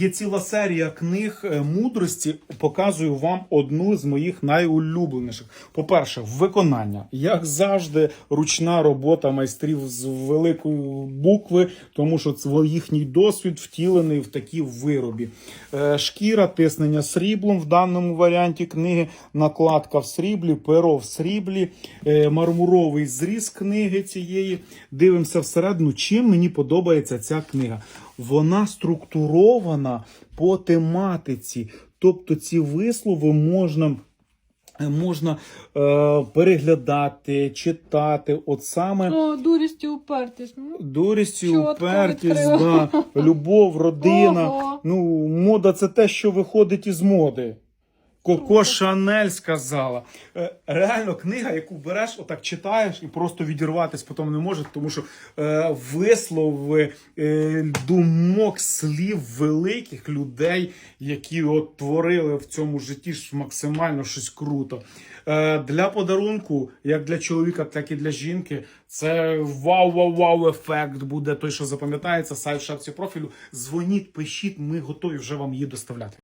Є ціла серія книг е, мудрості. Показую вам одну з моїх найулюбленіших. По-перше, виконання. Як завжди, ручна робота майстрів з великої букви, тому що це їхній досвід втілений в такі виробі. Е, Шкіра, тиснення сріблом в даному варіанті книги, накладка в сріблі, перо в сріблі, е, мармуровий зріз книги цієї. Дивимося всередину, чим мені подобається ця книга. Вона структурована по тематиці. Тобто ці вислови можна. Можна е, переглядати, читати, от саме О, дурість і упертість. Ну, дурість, і упертість, да, любов, родина. Ого. Ну, мода це те, що виходить із моди. Коко Шанель сказала. Е, Реально, книга, яку береш, отак читаєш і просто відірватись потім не може, тому що е, вислови е, думок, слів великих людей, які от творили в цьому житті максимально щось круто. Е, для подарунку, як для чоловіка, так і для жінки, це вау-вау-вау ефект буде той, що запам'ятається. Сайт в шапці профілю. Дзвоніть, пишіть, ми готові вже вам її доставляти.